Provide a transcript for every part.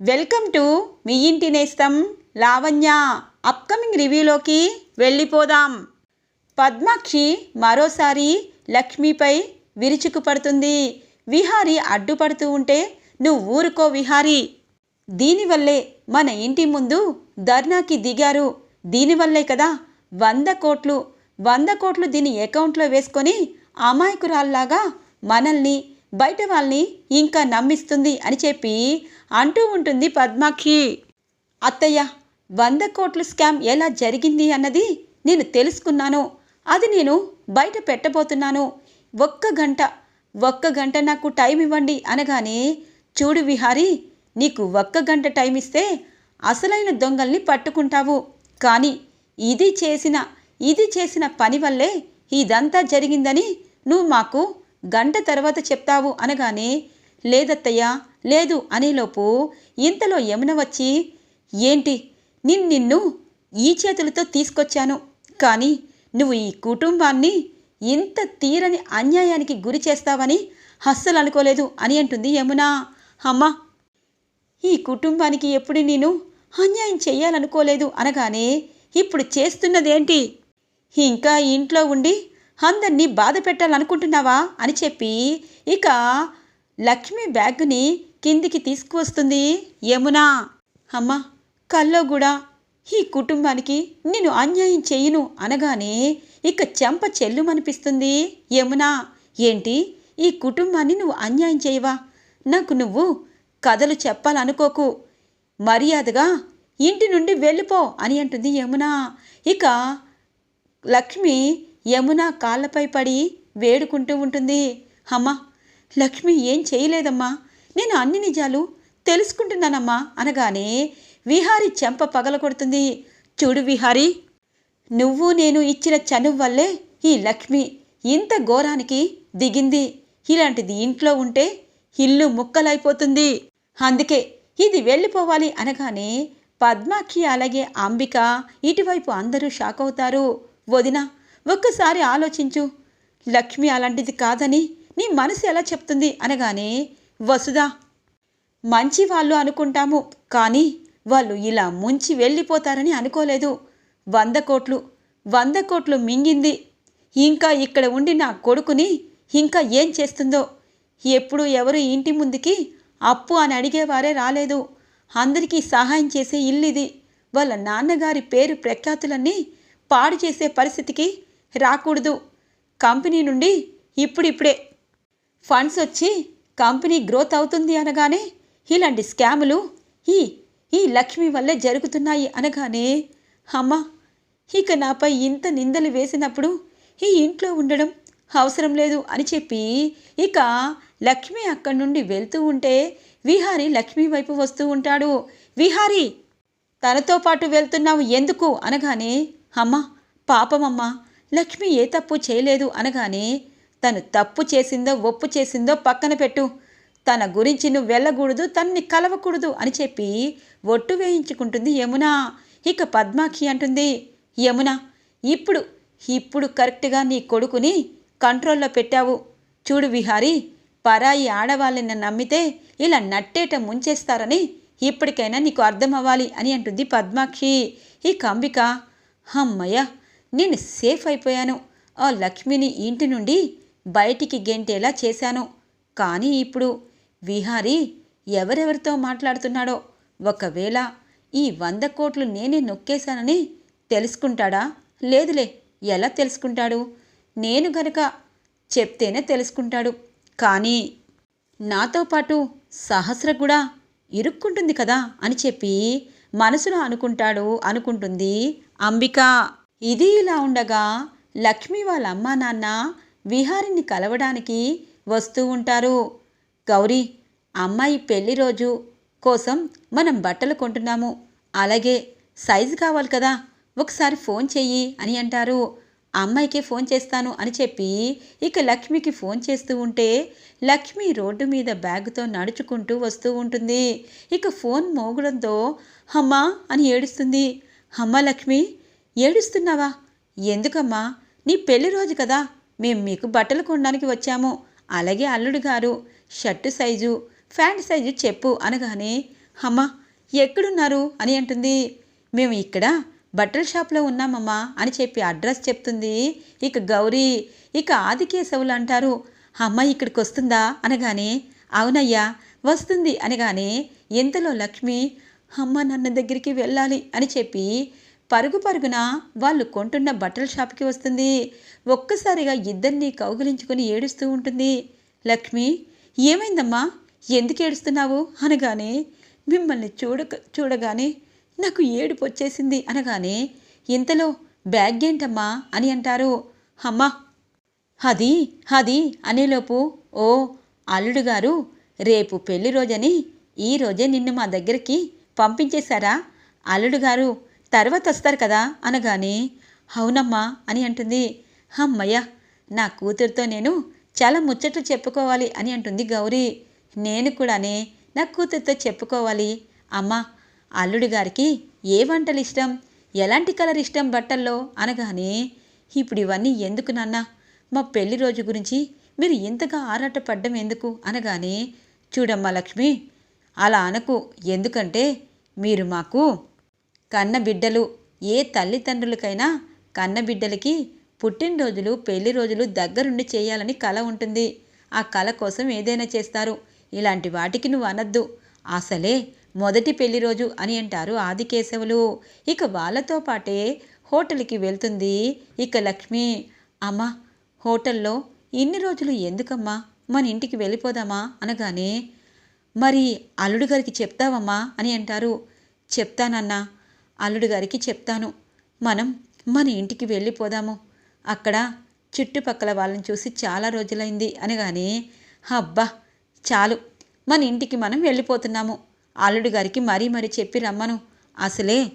Welcome to me ఇంటి నేస్తం Lavanya. Upcoming రివ్యూలోకి వెళ్ళిపోదాం. పద్మాక్షి మరోసారి లక్ష్మిపై విరుచుకుపడుతుంది. విహారి అడ్డుపడుతూ ఉంటే నువ్వు ఊరుకో విహారి. దీనివల్లే మన ఇంటి ముందు ధర్నాకి దిగారు. దీనివల్లే కదా వంద కోట్లు. వంద కోట్లు దీని అకౌంట్లో వేసుకొని అమాయకురాల్లాగా మనల్ని బయట వాళ్ళని ఇంకా నమ్మిస్తుంది అని చెప్పి అంటూ ఉంటుంది పద్మాక్షి అత్తయ్య వంద కోట్ల స్కామ్ ఎలా జరిగింది అన్నది నేను తెలుసుకున్నాను. అది నేను బయట పెట్టబోతున్నాను. ఒక్క గంట ఒక్క గంట నాకు టైం ఇవ్వండి అనగానే చూడు విహారి నీకు ఒక్క గంట టైం ఇస్తే అసలైన దొంగల్ని పట్టుకుంటావు. కానీ ఇది చేసిన ఇది చేసిన పని వల్లే ఇదంతా జరిగిందని నువ్వు మాకు గంట తర్వాత చెప్తావు అనగానే లేదత్తయ్య లేదు అనేలోపు ఇంతలో యమున వచ్చి ఏంటి నిన్ నిన్ను ఈ చేతులతో తీసుకొచ్చాను. కానీ నువ్వు ఈ కుటుంబాన్ని ఇంత తీరని అన్యాయానికి గురి చేస్తావని అస్సలు అనుకోలేదు అని అంటుంది యమున. అమ్మా ఈ కుటుంబానికి ఎప్పుడు నేను అన్యాయం చెయ్యాలనుకోలేదు అనగానే ఇప్పుడు చేస్తున్నదేంటి? ఇంకా ఇంట్లో ఉండి అందరినీ బాధ పెట్టాలనుకుంటున్నావా? అని చెప్పి ఇక లక్ష్మి బ్యాగ్ని కిందికి తీసుకువస్తుంది. యమునా! అమ్మ! కల్లో కూడా ఈ కుటుంబానికి నేను అన్యాయం చేయను అనగానే ఇక చెంప చెల్లుమనిపిస్తుంది. యమునా! ఏంటి? ఈ కుటుంబాన్ని నువ్వు అన్యాయం చేయవా? నాకు నువ్వు కథలు చెప్పాలనుకోకు. మర్యాదగా ఇంటి నుండి వెళ్ళిపో అని అంటుంది యమున. ఇక లక్ష్మి యమున కాళ్ళపై పడి వేడుకుంటూ ఉంటుంది. అమ్మా లక్ష్మి ఏం చేయలేదమ్మా. నేను అన్ని నిజాలు తెలుసుకుంటున్నానమ్మా అనగానే విహారి చెంప పగలగొడుతుంది. చూడు విహారి నువ్వు నేను ఇచ్చిన చనువు వల్లే ఈ లక్ష్మి ఇంత ఘోరానికి దిగింది. ఇలాంటిది ఇంట్లో ఉంటే ఇల్లు ముక్కలైపోతుంది. అందుకే ఇది వెళ్ళిపోవాలి అనగానే పద్మాక్షి అలాగే అంబిక ఇటువైపు అందరూ షాక్ అవుతారు వదినా ఒక్కసారి ఆలోచించు. లక్ష్మి అలాంటిది కాదని నీ మనసు ఎలా చెప్తుంది? అనగానే వసుదా మంచి వాళ్ళు అనుకుంటాము కానీ వాళ్ళు ఇలా ముంచి వెళ్ళిపోతారని అనుకోలేదు. వంద కోట్లు వంద కోట్లు మింగింది. ఇంకా ఇక్కడ ఉండి నా కొడుకుని ఇంకా ఏం చేస్తుందో? ఎప్పుడు ఎవరు ఇంటి ముందుకి అప్పు అని అడిగేవారే రాలేదు. అందరికీ సహాయం చేసే ఇల్లిది. వాళ్ళ నాన్నగారి పేరు ప్రఖ్యాతులన్నీ పాడు చేసే పరిస్థితికి రాకూడదు. కంపెనీ నుండి ఇప్పుడిప్పుడే ఫండ్స్ వచ్చి కంపెనీ గ్రోత్ అవుతుంది అనగానే ఇలాంటి స్కాములు ఈ ఈ లక్ష్మి వల్లే జరుగుతున్నాయి అనగానే అమ్మ ఇక నాపై ఇంత నిందలు వేసినప్పుడు ఈ ఇంట్లో ఉండడం అవసరం లేదు అని చెప్పి ఇక లక్ష్మి అక్కడి నుండి వెళ్తూ ఉంటే విహారి లక్ష్మి వైపు వస్తూ ఉంటాడు. విహారి తనతో పాటు వెళ్తున్నావు ఎందుకు అనగానే అమ్మ పాపమమ్మ లక్ష్మి ఏ తప్పు చేయలేదు అనగానే తను తప్పు చేసిందో ఒప్పు చేసిందో పక్కన పెట్టు. తన గురించి నువ్వు వెళ్ళకూడదు తన్ని కలవకూడదు అని చెప్పి ఒట్టు వేయించుకుంటుంది యమున. ఇక పద్మాక్షి అంటుంది యమున ఇప్పుడు ఇప్పుడు కరెక్ట్గా నీ కొడుకుని కంట్రోల్లో పెట్టావు. చూడు విహారి పరాయి ఆడవాళ్ళని నమ్మితే ఇలా నట్టేట ముంచేస్తారని ఇప్పటికైనా నీకు అర్థం అవ్వాలి అని అంటుంది పద్మాక్షి. ఈ కంబిక అమ్మయ్య నేను సేఫ్ అయిపోయాను. ఆ లక్ష్మిని ఇంటి నుండి బయటికి గెంటేలా చేశాను. కానీ ఇప్పుడు విహారీ ఎవరెవరితో మాట్లాడుతున్నాడో ఒకవేళ ఈ వంద కోట్లు నేనే నొక్కేశానని తెలుసుకుంటాడా? లేదులే ఎలా తెలుసుకుంటాడు? నేను గనక చెప్తేనే తెలుసుకుంటాడు. కానీ నాతో పాటు సహస్ర కూడా ఇరుక్కుంటుంది కదా అని చెప్పి మనసులో అనుకుంటాడు అనుకుంటుంది అంబిక. ఇది ఇలా ఉండగా లక్ష్మి వాళ్ళ అమ్మా నాన్న విహారిని కలవడానికి వస్తూ ఉంటారు. గౌరీ అమ్మాయి పెళ్ళి రోజు కోసం మనం బట్టలు కొంటున్నాము. అలాగే సైజు కావాలి కదా. ఒకసారి ఫోన్ చెయ్యి అని అంటారు. అమ్మాయికి ఫోన్ చేస్తాను అని చెప్పి ఇక లక్ష్మికి ఫోన్ చేస్తూ ఉంటే లక్ష్మి రోడ్డు మీద బ్యాగుతో నడుచుకుంటూ వస్తూ ఉంటుంది. ఇక ఫోన్ మోగడంతో అమ్మా అని ఏడుస్తుంది. అమ్మ లక్ష్మి ఏడుస్తున్నావా? ఎందుకమ్మా? నీ పెళ్ళి రోజు కదా మేము మీకు బట్టలు కొనడానికి వచ్చాము. అలాగే అల్లుడు గారు షర్టు సైజు ప్యాంట్ సైజు చెప్పు అనగానే అమ్మ ఎక్కడున్నారు? అని అంటుంది. మేము ఇక్కడ బట్టల షాప్లో ఉన్నామమ్మా అని చెప్పి అడ్రస్ చెప్తుంది. ఇక గౌరీ ఇక ఆదికేశవులు అంటారు అమ్మ ఇక్కడికి వస్తుందా అనగానే అవునయ్యా వస్తుంది అనగానే ఇంతలో లక్ష్మి? అమ్మ నన్న దగ్గరికి వెళ్ళాలి అని చెప్పి పరుగు పరుగున వాళ్ళు కొంటున్న బట్టల షాప్కి వస్తుంది. ఒక్కసారిగా ఇద్దరిని కౌగిలించుకొని ఏడుస్తూ ఉంటుంది. లక్ష్మి ఏమైందమ్మా? ఎందుకు ఏడుస్తున్నావు? అనగానే మిమ్మల్ని చూడక చూడగానే నాకు ఏడుపు వచ్చేసింది అనగానే ఇంతలో బ్యాగ్ ఏంటమ్మా అని అంటారు. అమ్మా అది అది అనేలోపు ఓ అల్లుడు గారు రేపు పెళ్ళి రోజని ఈ రోజే నిన్ను మా దగ్గరికి పంపించేశారా? అల్లుడు గారు తర్వాత వస్తారు కదా అనగానే అవునమ్మా అని అంటుంది. అమ్మయ్య నా కూతురితో నేను చాలా ముచ్చట్లు చెప్పుకోవాలి అని అంటుంది గౌరీ. నేను కూడానే నా కూతురితో చెప్పుకోవాలి. అమ్మా అల్లుడు గారికి ఏ వంటలు ఇష్టం? ఎలాంటి కలర్ ఇష్టం బట్టల్లో? అనగానే ఇప్పుడు ఇవన్నీ ఎందుకు నాన్న? మా పెళ్ళి రోజు గురించి మీరు ఇంతగా ఆరాటపడ్డం ఎందుకు? అనగానే చూడమ్మా లక్ష్మి అలా అనకు. ఎందుకంటే మీరు మాకు కన్న బిడ్డలు ఏ తల్లిదండ్రులకైనా కన్న బిడ్డలకి పుట్టినరోజులు పెళ్ళి రోజులు దగ్గరుండి చేయాలని కళ ఉంటుంది. ఆ కల కోసం ఏదైనా చేస్తారు. ఇలాంటి వాటికి నువ్వు అనద్దు. అసలే మొదటి పెళ్ళి రోజు అని అంటారు ఆదికేశవులు. ఇక వాళ్ళతో పాటే హోటల్కి వెళ్తుంది ఇక లక్ష్మి. అమ్మా హోటల్లో ఇన్ని రోజులు ఎందుకమ్మా? మన ఇంటికి వెళ్ళిపోదామా? అనగానే మరి అల్లుడు గారికి చెప్తావమ్మా? అని అంటారు. చెప్తానన్నా అల్లుడు గారికి చెప్తాను. మనం మన ఇంటికి వెళ్ళిపోదాము. అక్కడ చుట్టుపక్కల వాళ్ళని చూసి చాలా రోజులైంది అనగానే అబ్బా చాలు. మన ఇంటికి మనం వెళ్ళిపోతున్నాము. అల్లుడు గారికి మరీ మరీ చెప్పి రమ్మను. అసలే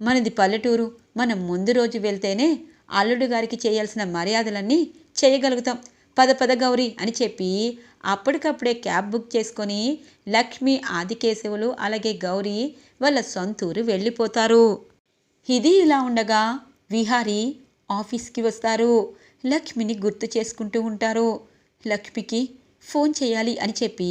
మనది పల్లెటూరు. మనం ముందు రోజు వెళ్తేనే అల్లుడు గారికి చేయాల్సిన మర్యాదలన్నీ చేయగలుగుతాం. పద పద గౌరీ అని చెప్పి అప్పటికప్పుడే క్యాబ్ బుక్ చేసుకొని లక్ష్మి ఆదికేశవులు అలాగే గౌరీ వాళ్ళ సొంతూరు వెళ్ళిపోతారు. ఇది ఇలా ఉండగా విహారీ ఆఫీస్కి వస్తారు. లక్ష్మిని గుర్తు చేసుకుంటూ ఉంటారు. లక్ష్మికి ఫోన్ చేయాలి అని చెప్పి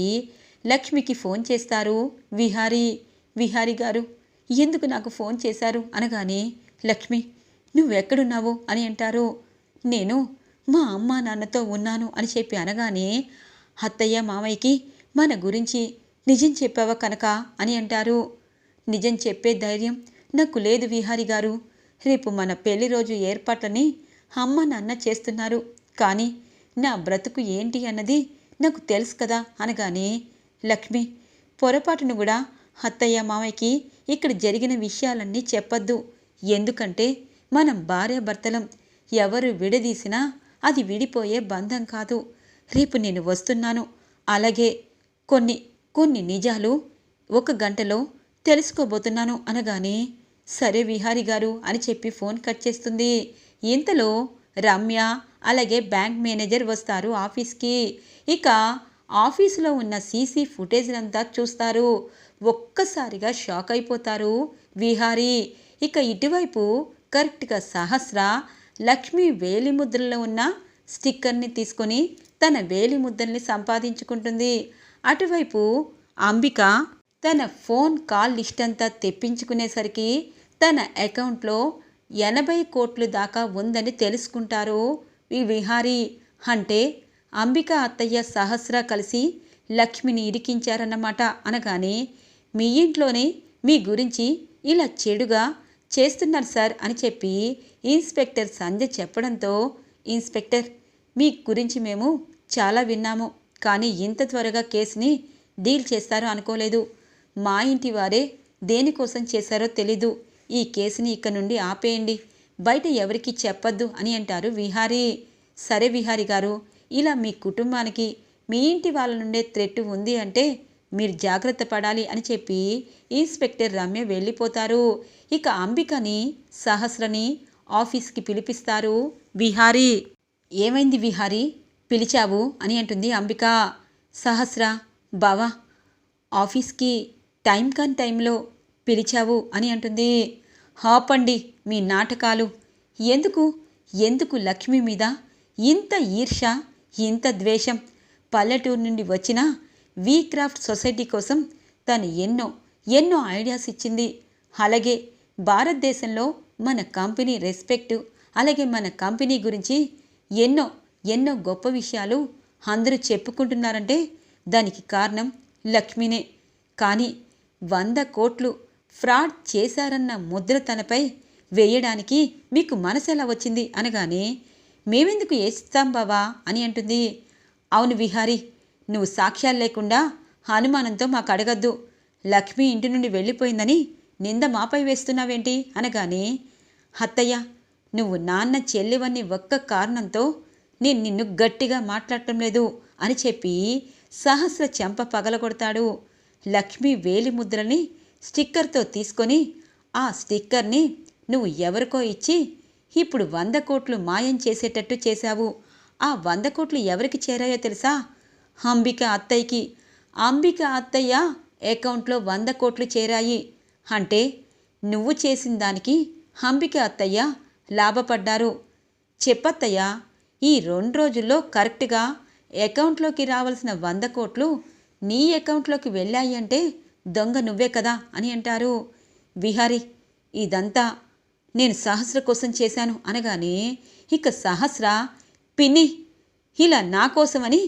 లక్ష్మికి ఫోన్ చేస్తారు విహారీ. విహారీ గారు ఎందుకు నాకు ఫోన్ చేశారు? అనగానే లక్ష్మి నువ్వెక్కడున్నావు? అని అంటారు. నేను మా అమ్మ నాన్నతో ఉన్నాను అని చెప్పి అనగానే అత్తయ్య మామయ్యకి మన గురించి నిజం చెప్పావా కనుక? అని అంటారు. నిజం చెప్పే ధైర్యం నాకు లేదు విహారి గారు. రేపు మన పెళ్ళి రోజు ఏర్పాట్లని అమ్మ నాన్న చేస్తున్నారు. కానీ నా బ్రతుకు ఏంటి అన్నది నాకు తెలుసు కదా అనగానే లక్ష్మి పొరపాటును కూడా అత్తయ్య మామయ్యకి ఇక్కడ జరిగిన విషయాలన్నీ చెప్పొద్దు. ఎందుకంటే మనం భార్యాభర్తలం ఎవరు విడదీసినా అది విడిపోయే బంధం కాదు. రేపు నేను వస్తున్నాను. అలాగే కొన్ని కొన్ని నిజాలు ఒక గంటలో తెలుసుకోబోతున్నాను అనగానే సరే విహారి గారు అని చెప్పి ఫోన్ కట్ చేస్తుంది. ఇంతలో రమ్య అలాగే బ్యాంక్ మేనేజర్ వస్తారు ఆఫీస్కి. ఇక ఆఫీసులో ఉన్న సీసీ ఫుటేజ్ అంతా చూస్తారు. ఒక్కసారిగా షాక్ అయిపోతారు విహారీ. ఇక ఇటువైపు కరెక్ట్గా సహస్ర లక్ష్మి వేలి ముద్రలో ఉన్న స్టిక్కర్ని తీసుకొని తన వేలి ముద్రల్ని సంపాదించుకుంటుంది. అటువైపు అంబిక తన ఫోన్ కాల్ లిస్ట్ అంతా తెప్పించుకునేసరికి తన అకౌంట్లో ఎనభై కోట్లు దాకా ఉందని తెలుసుకుంటారు ఈ విహారీ. అంటే అంబిక అత్తయ్య సహస్ర కలిసి లక్ష్మిని ఇరికించారన్నమాట అనగానే మీ ఇంట్లోనే మీ గురించి ఇలా చెడుగా చేస్తున్నారు సార్ అని చెప్పి ఇన్స్పెక్టర్ సంధ్య చెప్పడంతో ఇన్స్పెక్టర్ మీ గురించి మేము చాలా విన్నాము కానీ ఇంత త్వరగా కేసుని డీల్ చేస్తారో అనుకోలేదు. మా ఇంటి వారే దేనికోసం చేశారో తెలీదు. ఈ కేసుని ఇక్కడ నుండి ఆపేయండి. బయట ఎవరికి చెప్పొద్దు అని అంటారు విహారీ. సరే విహారీ గారు ఇలా మీ కుటుంబానికి మీ ఇంటి వాళ్ళ నుండే త్రెట్టు ఉంది అంటే మీరు జాగ్రత్త పడాలి అని చెప్పి ఇన్స్పెక్టర్ రమ్య వెళ్ళిపోతారు. ఇక అంబికని సహస్రని ఆఫీస్కి పిలిపిస్తారు. విహారీ ఏమైంది విహారీ? పిలిచావు అని అంటుంది అంబిక. సహస్ర బావా ఆఫీస్కి టైం కాని టైంలో పిలిచావు అని అంటుంది. హాపండి మీ నాటకాలు. ఎందుకు? ఎందుకు లక్ష్మి మీద ఇంత ఈర్ష ఇంత ద్వేషం? పల్లెటూరు నుండి వచ్చినా వీ క్రాఫ్ట్ సొసైటీ కోసం తను ఎన్నో ఎన్నో ఐడియాస్ ఇచ్చింది. అలాగే భారతదేశంలో మన కంపెనీ రెస్పెక్ట్ అలాగే మన కంపెనీ గురించి ఎన్నో ఎన్నో గొప్ప విషయాలు అందరూ చెప్పుకుంటున్నారంటే దానికి కారణం లక్ష్మినే. కానీ వంద కోట్లు ఫ్రాడ్ చేశారన్న ముద్ర తనపై వేయడానికి మీకు మనసు ఎలా వచ్చింది? అనగానే మేమెందుకు వేస్తాం బావా? అని అంటుంది. అవును విహారీ నువ్వు సాక్ష్యాలు లేకుండా అనుమానంతో మాకు అడగద్దు. లక్ష్మి ఇంటి నుండి వెళ్ళిపోయిందని నింద మాపై వేస్తున్నావేంటి? అనగానే అత్తయ్య నువ్వు నాన్న చెల్లివని ఒక్క కారణంతో నేను నిన్ను గట్టిగా మాట్లాడటం లేదు అని చెప్పి సహస్ర చెంప పగలగొడతాడు. లక్ష్మి వేలి ముద్రని స్టిక్కర్తో తీసుకొని ఆ స్టిక్కర్ని నువ్వు ఎవరికో ఇచ్చి ఇప్పుడు వంద కోట్లు మాయం చేసేటట్టు చేశావు. ఆ వంద కోట్లు ఎవరికి చేరాయో తెలుసా? అంబిక అత్తయ్యకి. అంబిక అత్తయ్య అకౌంట్లో వంద కోట్లు చేరాయి. అంటే నువ్వు చేసిన దానికి అంబిక అత్తయ్య లాభపడ్డారు. చెప్పత్తయ్య ఈ రెండు రోజుల్లో కరెక్ట్గా అకౌంట్లోకి రావాల్సిన వంద కోట్లు నీ అకౌంట్లోకి వెళ్ళాయి అంటే దొంగ నువ్వే కదా అని అంటారు. విహారి ఇదంతా నేను సహస్ర కోసం చేశాను అనగానే ఇక సహస్ర పిన్ని ఇలా నా కోసమని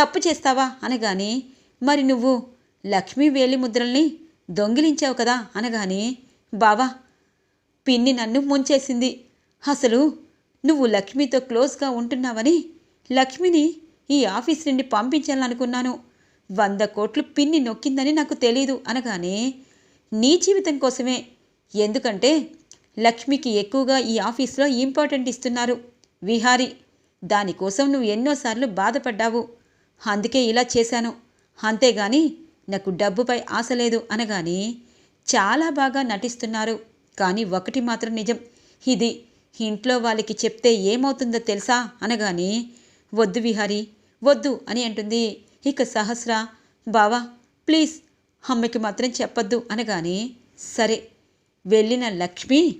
తప్పు చేస్తావా? అనగానే మరి నువ్వు లక్ష్మీ వేలి ముద్రల్ని దొంగిలించావు కదా? అనగానే బావా పిన్ని నన్ను ముంచేసింది. అసలు నువ్వు లక్ష్మితో క్లోజ్గా ఉంటున్నావని లక్ష్మిని ఈ ఆఫీస్ నుండి పంపించాలనుకున్నాను. వంద కోట్లు పిన్ని నొక్కిందని నాకు తెలియదు అనగానే నీ జీవితం కోసమే. ఎందుకంటే లక్ష్మికి ఎక్కువగా ఈ ఆఫీస్లో ఇంపార్టెంట్ ఇస్తున్నారు. విహారి దానికోసం నువ్వు ఎన్నోసార్లు బాధపడ్డావు. అందుకే ఇలా చేశాను. అంతేగాని నాకు డబ్బుపై ఆశ లేదు అనగాని చాలా బాగా నటిస్తున్నారు. కానీ ఒకటి మాత్రం నిజం. ఇది ఇంట్లో వాళ్ళకి చెప్తే ఏమవుతుందో తెలుసా? అనగాని వద్దు విహారి వద్దు అని అంటుంది. ఇక సహస్ర బావా ప్లీజ్ అమ్మకి మాత్రం చెప్పొద్దు అనగాని సరే వెళ్ళిన లక్ష్మి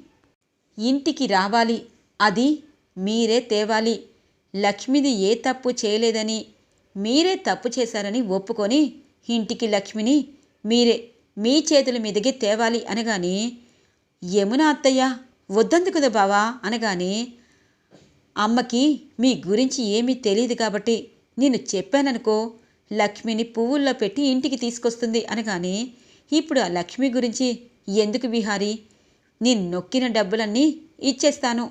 ఇంటికి రావాలి. అది మీరే తేవాలి. లక్ష్మిది ఏ తప్పు చేయలేదని మీరే తప్పు చేశారని ఒప్పుకొని ఇంటికి లక్ష్మిని మీరే మీ చేతుల మీదకి తేవాలి అనగానే యమున అత్తయ్య వద్దందుకుదా బావా అనగానే అమ్మకి మీ గురించి ఏమీ తెలియదు కాబట్టి నేను చెప్పాననుకో లక్ష్మిని పువ్వుల్లో పెట్టి ఇంటికి తీసుకొస్తుంది అనగానే ఇప్పుడు ఆ లక్ష్మి గురించి ఎందుకు విహారి? నేను నొక్కిన డబ్బులన్నీ ఇచ్చేస్తాను.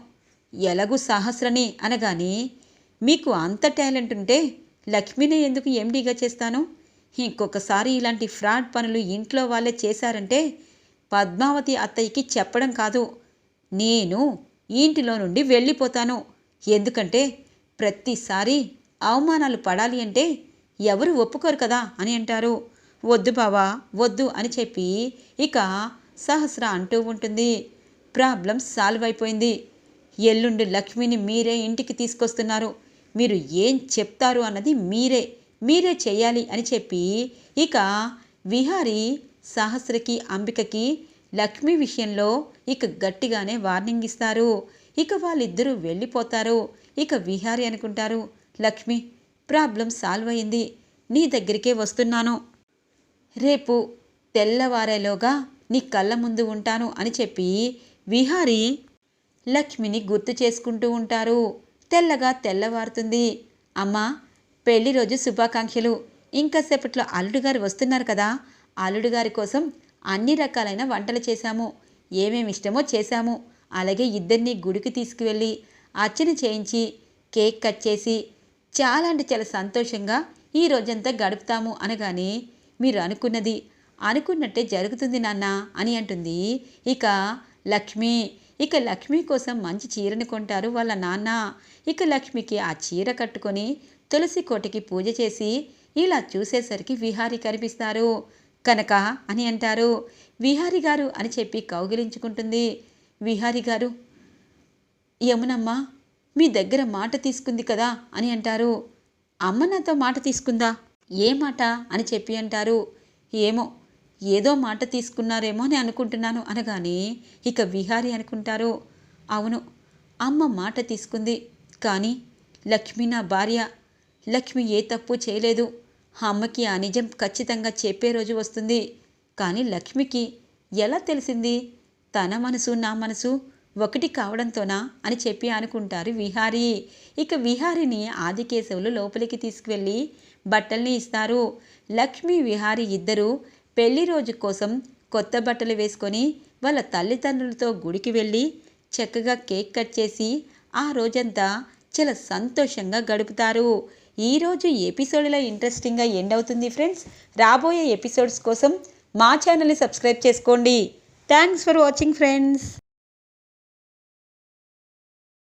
ఎలాగూ సహస్రని అనగానే మీకు అంత టాలెంట్ ఉంటే లక్ష్మిని ఎందుకు ఎండీగా చేస్తాను? ఇంకొకసారి ఇలాంటి ఫ్రాడ్ పనులు ఇంట్లో వాళ్ళే చేశారంటే పద్మావతి అత్తయ్యకి చెప్పడం కాదు. నేను ఇంటిలో నుండి వెళ్ళిపోతాను. ఎందుకంటే ప్రతిసారి అవమానాలు పడాలి అంటే ఎవరు ఒప్పుకోరు కదా అని అంటారు. వద్దు బావా వద్దు అని చెప్పి ఇక సహస్ర అంటూ ఉంటుంది. ప్రాబ్లం సాల్వ్ అయిపోయింది. ఎల్లుండి లక్ష్మిని మీరే ఇంటికి తీసుకొస్తున్నారు. మీరు ఏం చెప్తారు అన్నది మీరే మీరే చేయాలి అని చెప్పి ఇక విహారి సహస్రకి అంబికకి లక్ష్మి విషయంలో ఇక గట్టిగానే వార్నింగ్ ఇస్తారు. ఇక వాళ్ళిద్దరూ వెళ్ళిపోతారు. ఇక విహారి అనుకుంటారు లక్ష్మి ప్రాబ్లం సాల్వ్ అయింది. నీ దగ్గరికే వస్తున్నాను. రేపు తెల్లవారేలోగా నీ కళ్ళ ముందు ఉంటాను అని చెప్పి విహారి లక్ష్మిని గుర్తు చేసుకుంటూ ఉంటారు. తెల్లగా తెల్లవారుతుంది. అమ్మా పెళ్ళి రోజు శుభాకాంక్షలు. ఇంకాసేపట్లో సేపట్లో అల్లుడుగారు వస్తున్నారు కదా. అల్లుడు గారి కోసం అన్ని రకాలైన వంటలు చేశాము. ఏమేమి ఇష్టమో చేశాము. అలాగే ఇద్దరిని గుడికి తీసుకువెళ్ళి అర్చన చేయించి కేక్ కట్ చేసి చాలా అంటే చాలా సంతోషంగా ఈ రోజంతా గడుపుతాము అనగానే మీరు అనుకున్నది అనుకున్నట్టే జరుగుతుంది నాన్న అని అంటుంది. ఇక లక్ష్మి ఇక లక్ష్మి కోసం మంచి చీరని కొంటారు వాళ్ళ నాన్న. ఇక లక్ష్మికి ఆ చీర కట్టుకొని తులసి కోటకి పూజ చేసి ఇలా చూసేసరికి విహారి కనిపిస్తారు. కనుక అని అంటారు. విహారి గారు అని చెప్పి కౌగిలించుకుంటుంది. విహారి గారు యమునమ్మ మీ దగ్గర మాట తీసుకుంది కదా అని అంటారు. అమ్మ నాతో మాట తీసుకుందా? ఏ మాట? అని చెప్పి అంటారు. ఏమో ఏదో మాట తీసుకున్నారేమో అని అనుకుంటున్నాను అనగానే ఇక విహారి అనుకుంటారు. అవును అమ్మ మాట తీసుకుంది. కానీ లక్ష్మి నా భార్య. లక్ష్మి ఏ తప్పు చేయలేదు. అమ్మకి ఆ నిజం ఖచ్చితంగా చెప్పే రోజు వస్తుంది. కానీ లక్ష్మికి ఎలా తెలిసింది? తన మనసు నా మనసు ఒకటి కావడంతోనా అని చెప్పి అనుకుంటారు విహారీ. ఇక విహారిని ఆదికేశవులు లోపలికి తీసుకువెళ్ళి బట్టల్ని ఇస్తారు. లక్ష్మి విహారి ఇద్దరు పెళ్ళి రోజు కోసం కొత్త బట్టలు వేసుకొని వాళ్ళ తల్లిదండ్రులతో గుడికి వెళ్ళి చక్కగా కేక్ కట్ చేసి ఆ రోజంతా చాలా సంతోషంగా గడుపుతారు. ఈరోజు ఎపిసోడ్లో ఇంట్రెస్టింగ్గా ఎండ్ అవుతుంది ఫ్రెండ్స్. రాబోయే ఎపిసోడ్స్ కోసం మా ఛానల్ని సబ్స్క్రైబ్ చేసుకోండి. Thanks for watching friends.